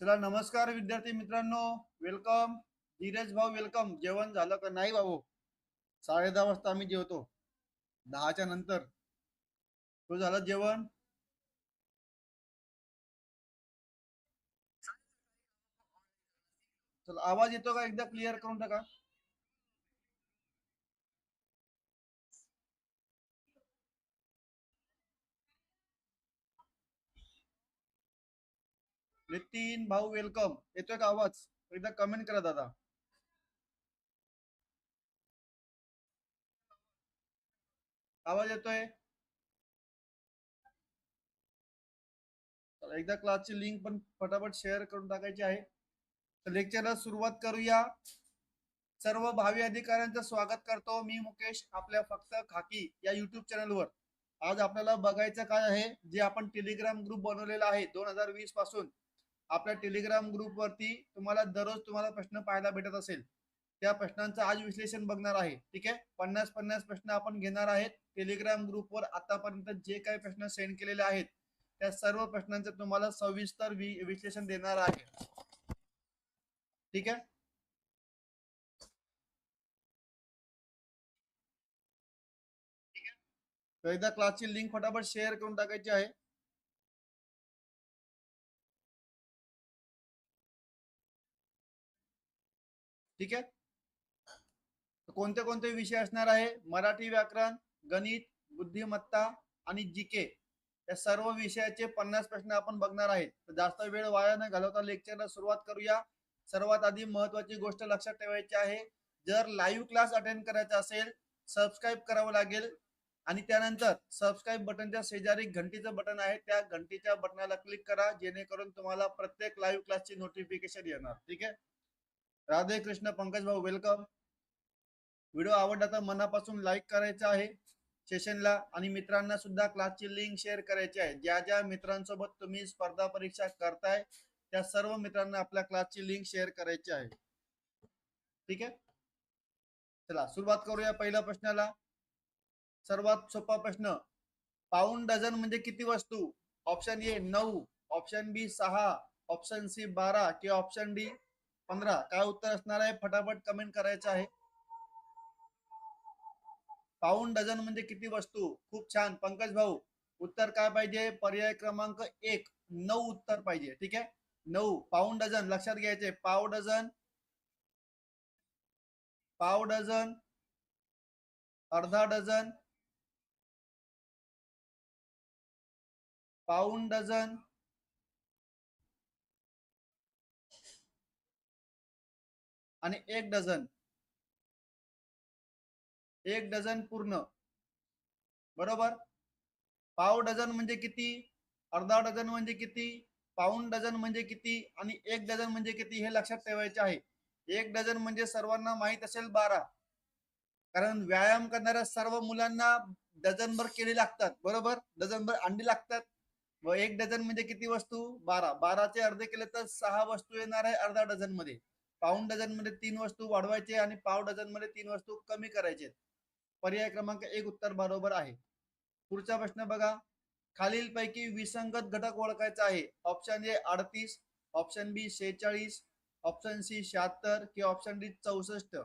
चला नमस्कार विद्यार्थी मित्रांनो. वेलकम धीरज भाऊ वेलकम जेवण झालं का नाही भाऊ? साडे दहा वाजता आम्ही जेवतो. दहाच्या नंतर. तो झालं जेवण. चला आवाज येतो का? एकदा क्लिअर करून टाका. नितीन भाऊ वेलकम येतोय का आवाज? एकदा कमेंट करा दादा. आवाज येतोय? एकदा क्लासची लिंक पण फटाफट शेअर करून टाकायची आहे. तर लेक्चरला सुरुवात करूया. सर्व भावी अधिकाऱ्यांचं स्वागत करतो. मी मुकेश आपल्या फक्त खाकी या युट्यूब चॅनलवर आज आपल्याला बघायचं काय आहे? जे आपण टेलिग्राम ग्रुप बनवलेला आहे दोन हजार वीसपासून. आपल्या टेलिग्राम ग्रुप वरती तुम्हाला दररोज तुम्हाला प्रश्न पाहायला भेटत असेल. त्या प्रश्नांचं आज विश्लेषण बघणार आहे. ठीक आहे? पन्नास पन्नास प्रश्न आपण घेणार आहेत. टेलिग्राम ग्रुपवर आतापर्यंत जे काही प्रश्न सेंड केलेले आहेत त्या सर्व प्रश्नांचं तुम्हाला सविस्तर विश्लेषण देणार आहे. ठीक आहे? तर एकदा क्लासची लिंक फटाफट शेअर करून टाकायची आहे. ठीक आहे? कोणते कोणते विषय असणार आहे? मराठी व्याकरण गणित बुद्धिमत्ता आणि जीके. या सर्व विषयाचे पन्नास प्रश्न आपण बघणार आहेत. तर जास्त वेळ वाया न घालवता लेक्चरला सुरुवात करूया. सर्वात आधी महत्वाची गोष्ट लक्षात ठेवायची आहे. जर लाईव्ह क्लास अटेंड करायचा असेल सबस्क्राईब करावं लागेल. आणि त्यानंतर सबस्क्राईब बटनच्या शेजारी घंटीचं बटन आहे. त्या घंटीच्या बटनाला क्लिक करा. जेणेकरून तुम्हाला प्रत्येक लाईव्ह क्लासची नोटिफिकेशन येणार. ठीक आहे? राधे कृष्ण पंकज भाऊ वेलकम व्हिडिओ आवडला तर मनापासून लाईक करायचा आहे. सेशनला आणि मित्रांना सुद्धा क्लासची लिंक शेअर करायची आहे. ज्या ज्या मित्रांसोबत तुम्ही स्पर्धा परीक्षा करताय त्या सर्व मित्रांना आपल्या क्लासची लिंक शेअर करायची आहे. ठीक आहे? चला सुरुवात करूया पहिल्या प्रश्नाला. सर्वात सोपा प्रश्न पाऊंड डझन म्हणजे किती वस्तू? ऑप्शन ए नऊ ऑप्शन बी सहा ऑप्शन सी बारा किंवा ऑप्शन डी पंधरा. काय उत्तर असणार आहे? फटाफट कमेंट करायचं आहे. पाऊंड डझन म्हणजे किती वस्तू? खूप छान. पंकज भाऊ उत्तर काय पाहिजे? पर्याय क्रमांक एक. नऊ उत्तर पाहिजे. ठीक आहे? नऊ. पाऊन डझन. लक्षात घ्यायचे. पाव डझन. पाव डझन. अर्धा डझन. पाऊन डझन. आणि एक डझन. एक डझन पूर्ण. बरोबर? पाव डझन म्हणजे किती? अर्धा डझन म्हणजे किती? पाऊंड डझन म्हणजे किती? आणि एक डझन म्हणजे किती हे लक्षात ठेवायचे आहे. एक डझन म्हणजे सर्वांना माहीत असेल बारा. कारण व्यायाम करणाऱ्या सर्व मुलांना डझनभर केळी लागतात. बरोबर? डझनभर अंडी लागतात. व एक डझन म्हणजे किती वस्तू? बारा. बाराचे अर्धे केले तर सहा वस्तू येणार आहे अर्धा डझनमध्ये पाऊंड डझनमध्ये तीन वस्तू वाढवायचे आणि पाव डझनमध्ये तीन वस्तू कमी करायचे. पर्याय क्रमांक एक उत्तर बरोबर आहे. पुढचा प्रश्न बघा. खालील पैकी विसंगत घटक ओळखायचा आहे. ऑप्शन ए अडतीस ऑप्शन बी शेहेचाळीस ऑप्शन सी शहात्तर किंवा ऑप्शन डी चौसष्ट?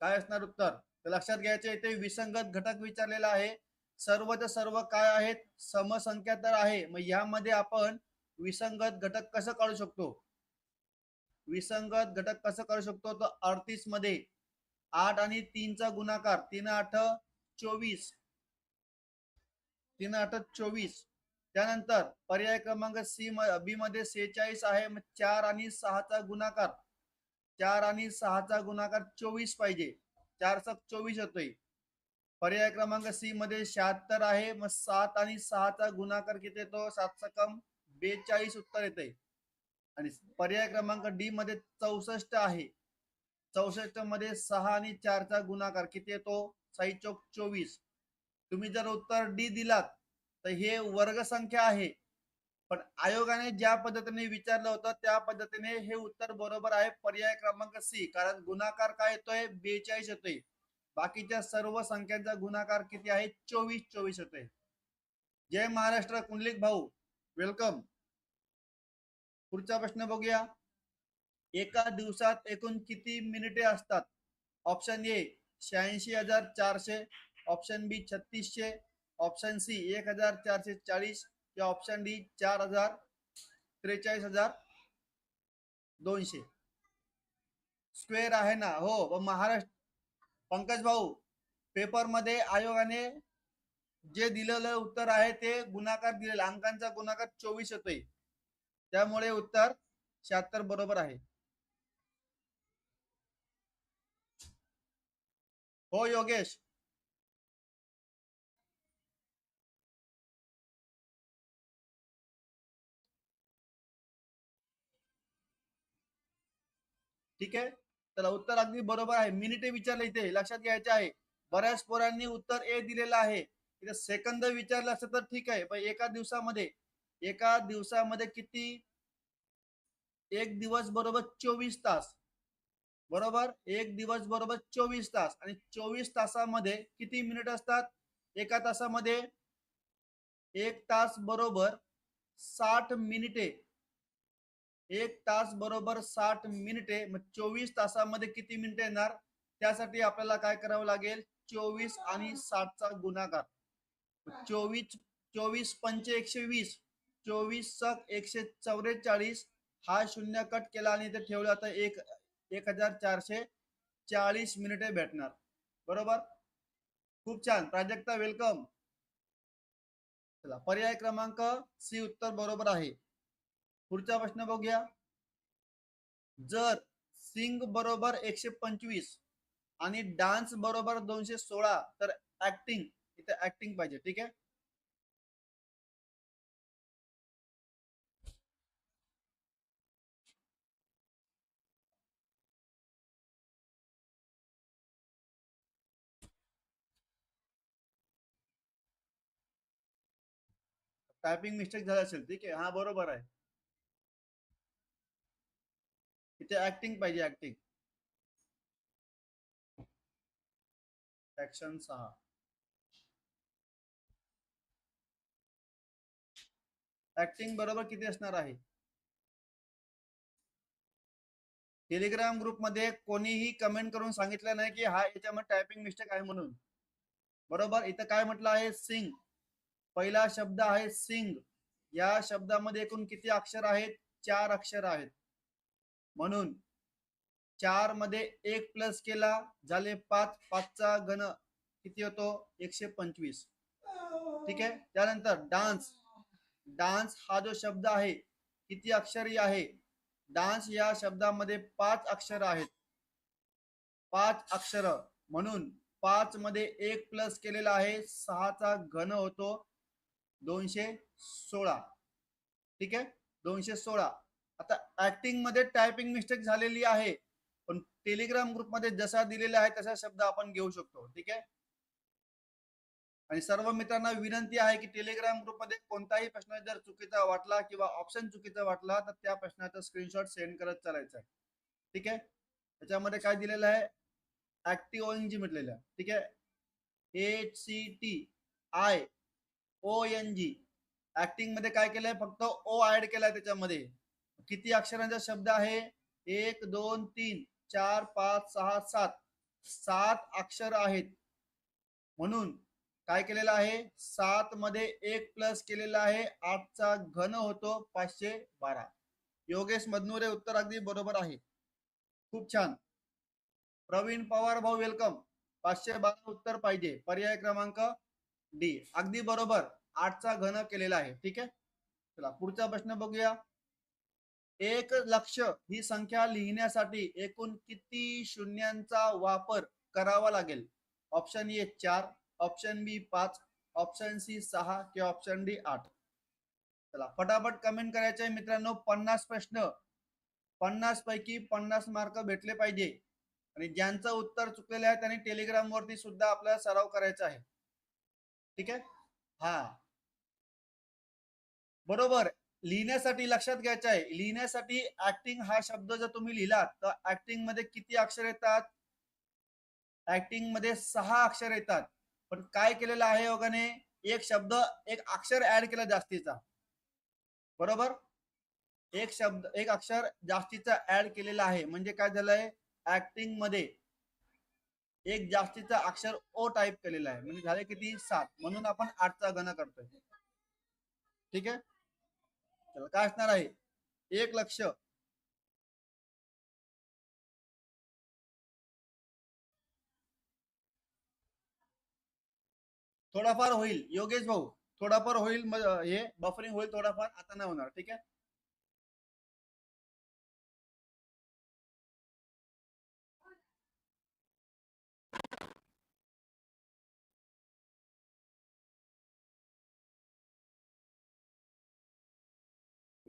काय असणार उत्तर? तर लक्षात घ्यायचे इथे विसंगत घटक विचारलेला आहे. सर्वच सर्व काय आहेत? समसंख्या तर आहे. मग यामध्ये आपण विसंगत घटक कसं काढू शकतो? विसंगत घटक कसं काढू शकतो? तर अडतीसमध्ये आठ आणि तीनचा गुणाकार तीन आठ चोवीस. तीन आठ चोवीस. त्यानंतर पर्याय क्रमांक सी बी मध्ये सेहेचाळीस आहे. मग चार आणि सहाचा गुणाकार. चार आणि सहाचा गुणाकार चोवीस पाहिजे. चार सक चोवीस होतोय पर्याय क्रमांक सी मध्ये शहात्तर आहे. मग सात आणि सहाचा गुणाकार किती येतो? सात सकम बेचाळीस उत्तर येते आणि पर्याय क्रमांक डी मध्ये चौसष्ट आहे. चौसष्टमध्ये सहा आणि चारचा गुणाकार किती येतो? साई चौक चोवीस. तुम्ही जर उत्तर डी दिलात तर हे वर्ग संख्या आहे. पण आयोगाने ज्या पद्धतीने विचारलं होतं त्या पद्धतीने हे उत्तर बरोबर आहे पर्याय क्रमांक सी. कारण गुणाकार काय येतोय? बेचाळीस येतोय. बाकीच्या सर्व संख्यांचा गुणाकार किती आहे? चोवीस चोवीस होते जय महाराष्ट्र कुंडलिक भाऊ वेलकम पुढचा प्रश्न बघूया. एका दिवसात एकूण किती मिनिटे असतात? ऑप्शन ए शहाऐंशी हजार चारशे. ऑप्शन बी छत्तीसशे. ऑप्शन सी एक हजार चारशे चाळीस. किंवा ऑप्शन डी चार हजार त्रेचाळीस हजार दोनशे. स्क्वेअर आहे ना? हो व महाराष्ट्र पंकज भाऊ पेपरमध्ये आयोगाने जे दिलेलं उत्तर आहे ते गुणाकार दिलेला अंकांचा गुणाकार चोवीस येतोय. त्यामुळे उत्तर शहात्तर बरोबर आहे. हो योगेश. ठीक आहे? त्याला उत्तर अगदी बरोबर आहे. मिनिटे विचारलं इथे लक्षात घ्यायचे आहे. बऱ्याच पोरांनी उत्तर ए दिलेलं आहे. इथे सेकंद विचारलं असतं तर ठीक आहे पण एका दिवसामध्ये एका दिवसामध्ये किती? एक दिवस बरोबर चोवीस तास. बरोबर? एक दिवस बरोबर चोवीस तास. आणि चोवीस तासामध्ये किती मिनिट असतात? एका तासामध्ये एक तास बरोबर साठ मिनिटे. एक तास बरोबर साठ मिनिटे चोवीस तासामध्ये किती मिनिटे येणार? त्यासाठी आपल्याला काय करावं लागेल? चोवीस आणि साठचा गुणाकार. चोवीस चोवीस पंच एकशे वीस चोवीस सक एकशे चौवेचाळीस हा शून्य कट केला आणि इथे ठेवला तर एक एक हजार चारशे चाळीस मिनिटे भेटणार. बरोबर? खूप छान. प्राजक्ता वेलकम चला पर्याय क्रमांक सी उत्तर बरोबर आहे. पुढचा प्रश्न बघूया. जर सिंग बरोबर एकशे पंचवीस आणि डान्स बरोबर दोनशे सोळा तर ऍक्टिंग इथे ऍक्टिंग पाहिजे ठीक आहे? टायपिंग मिस्टेक झाला असेल ठीक आहे? हा बरोबर आहे. इथे ऍक्टिंग पाहिजे ऍक्टिंग ऍक्शन सहा. ऍक्टिंग बरोबर किती असणार आहे? टेलिग्राम ग्रुपमध्ये कोणीही कमेंट करून सांगितलं नाही की हा याच्यामध्ये टायपिंग मिस्टेक आहे म्हणून. बरोबर? इथं काय म्हटलं आहे? सिंग पहिला शब्द आहे सिंग या शब्दामध्ये एकूण किती अक्षर आहेत? चार अक्षर आहेत. म्हणून चारमध्ये एक प्लस केला झाले पाच पाचचा घन किती होतो? एकशे पंचवीस. ठीक आहे? त्यानंतर डान्स डान्स हा जो शब्द आहे किती अक्षरी आहे? डान्स या शब्दामध्ये पाच अक्षर आहेत. पाच अक्षर. म्हणून पाच मध्ये एक प्लस केलेला आहे सहाचा घन होतो दोनशे सोळा. ठीक आहे? दोनशे सोळा. आता ऍक्टिंगमध्ये टायपिंग मिस्टेक झालेली आहे. पण टेलिग्राम ग्रुपमध्ये जसा दिलेला आहे तसा शब्द आपण घेऊ शकतो. ठीक आहे? आणि सर्व मित्रांना विनंती आहे की टेलिग्राम ग्रुपमध्ये कोणताही प्रश्न जर चुकीचा वाटला किंवा ऑप्शन चुकीचा वाटला तर त्या प्रश्नाचा स्क्रीनशॉट सेंड करत चालायचा आहे. ठीक आहे? त्याच्यामध्ये काय दिलेलं आहे? ऍक्टिव्ह ओ एन जी म्हटलेलं आहे. ठीक आहे? H C T I O N G ऍक्टिंगमध्ये काय केलंय? फक्त ओ ऍड केलाय त्याच्यामध्ये. किती अक्षरांचा शब्द आहे? एक दोन तीन चार पाच सहा सात. सात अक्षर आहेत. म्हणून काय केलेलं आहे? सात मध्ये एक प्लस केलेला आहे. आठचा घन होतो पाचशे बारा. योगेश मधनुरे उत्तर अगदी बरोबर आहे. खूप छान. प्रवीण पवार भाऊ वेलकम पाचशे बारा उत्तर पाहिजे. पर्याय क्रमांक डी. अगदी बरोबर. आठचा घन केलेला आहे. ठीक आहे? चला पुढचा प्रश्न बघूया. एक लक्ष ही संख्या लिहिण्यासाठी एकूण किती शून्यांचा वापर करावा लागेल? ऑप्शन ए चार ऑप्शन बी पाच ऑप्शन सी सहा किंवा ऑप्शन डी आठ. चला फटाफट कमेंट करायचे मित्रांनो. पन्नास प्रश्न. पन्नास पैकी पन्नास मार्क भेटले पाहिजे. आणि ज्यांचं उत्तर चुकलेलं आहे त्यांनी टेलिग्राम वरती सुद्धा आपल्याला सराव करायचा आहे. ठीक आहे? हा. बरोबर. लिहिण्यासाठी लक्षात घ्यायचं आहे. लिहिण्यासाठी ऍक्टिंग हा शब्द जर तुम्ही लिहिलात तर ऍक्टिंगमध्ये किती अक्षर येतात? ऍक्टिंगमध्ये सहा अक्षर येतात. पण काय केलेलं आहे योगाने? एक शब्द एक अक्षर ऍड केला जास्तीचा. बरोबर? एक शब्द एक अक्षर जास्तीचा ऍड केलेला आहे. म्हणजे काय झालंय? ऍक्टिंगमध्ये एक जास्तीचा अक्षर ओ टाईप केलेला आहे. म्हणजे झाले किती? सात. म्हणून आपण आठचा गण करतोय. ठीक आहे? त्याला काय असणार आहे? एक लक्ष. थोडाफार होईल. योगेश भाऊ थोडाफार होईल हे बफरिंग होईल थोडाफार. आता नाही होणार ठीक आहे?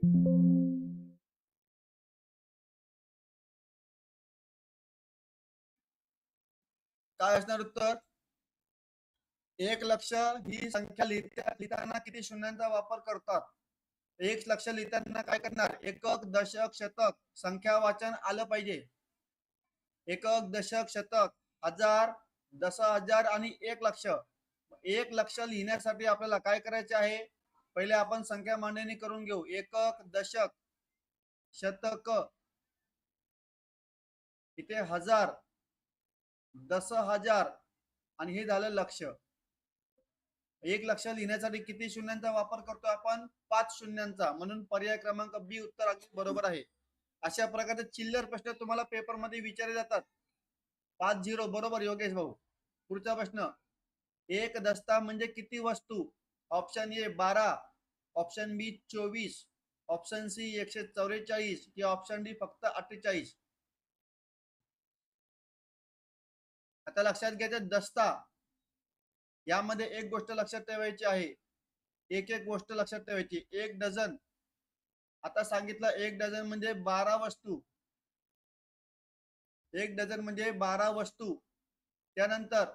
काय असणार उत्तर? एक लक्ष ही संख्या लिहिता- लिहिताना किती शून्यांचा वापर करतात? एक लक्ष लिहिताना काय करणार? एकक दशक शतक. संख्या वाचन आलं पाहिजे. एकक दशक शतक. हजार दस हजार आणि एक लक्ष. एक लक्ष लिहिण्यासाठी आपल्याला काय करायचे आहे? पहिले आपण संख्या मांडणी करून घेऊ. एकक दशक शतक. इथे हजार दस हजार आणि हे झालं लक्ष. एक लक्ष लिहिण्यासाठी किती शून्यांचा वापर करतो आपण? पाच शून्यांचा. म्हणून पर्याय क्रमांक बी उत्तर अगदी बरोबर आहे. अशा प्रकारचे चिल्लर प्रश्न तुम्हाला पेपरमध्ये विचारले जातात. पाच झिरो बरोबर योगेश भाऊ. पुढचा प्रश्न. एक दस्ता म्हणजे किती वस्तू? ऑप्शन ए बारा ऑप्शन बी चोवीस ऑप्शन सी एकशे चौवेचाळीस कि ऑप्शन डी फक्त अठ्ठेचाळीस. आता लक्षात घ्यायचं दस्ता. यामध्ये एक गोष्ट लक्षात ठेवायची आहे. एक एक गोष्ट लक्षात ठेवायची. एक डझन. आता सांगितलं एक डझन म्हणजे बारा वस्तू. एक डझन म्हणजे बारा वस्तू. त्यानंतर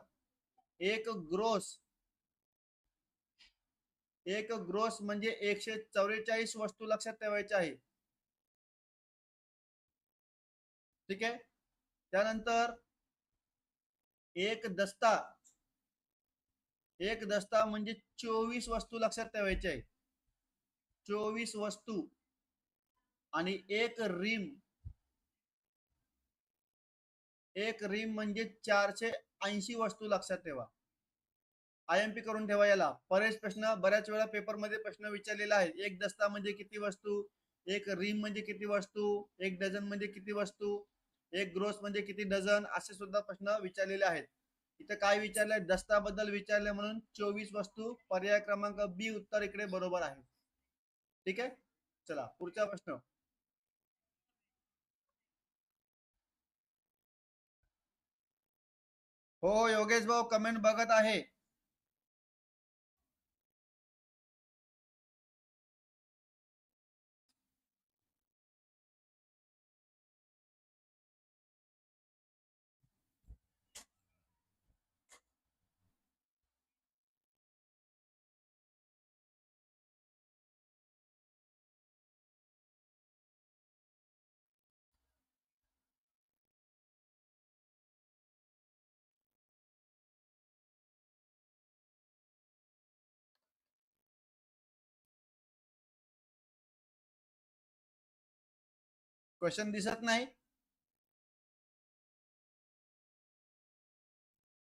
एक ग्रोस. एक ग्रोस म्हणजे एकशे चौवेचाळीस वस्तू लक्षात ठेवायच्या आहे. ठीक आहे? त्यानंतर एक दस्ता. एक दस्ता म्हणजे चोवीस वस्तू लक्षात ठेवायची आहे. चोवीस वस्तू. आणि एक रिम. एक रिम म्हणजे चारशे ऐंशी वस्तू लक्षात ठेवा. आय एम पी करून ठेवा याला. बरेच प्रश्न बऱ्याच वेळा पेपरमध्ये प्रश्न विचारलेला आहे एक दस्ता म्हणजे किती वस्तू? एक रिम म्हणजे किती वस्तू? एक डझन म्हणजे किती वस्तू? एक ग्रोस म्हणजे किती डझन? असे सुद्धा प्रश्न विचारलेले आहेत. इथं काय विचारलंय? दस्ताबद्दल विचारले म्हणून चोवीस वस्तू पर्याय क्रमांक बी उत्तर इकडे बरोबर आहे. ठीक आहे? चला पुढचा प्रश्न. हो योगेश भाऊ कमेंट बघत आहे. क्वेश्चन दिसत नाही.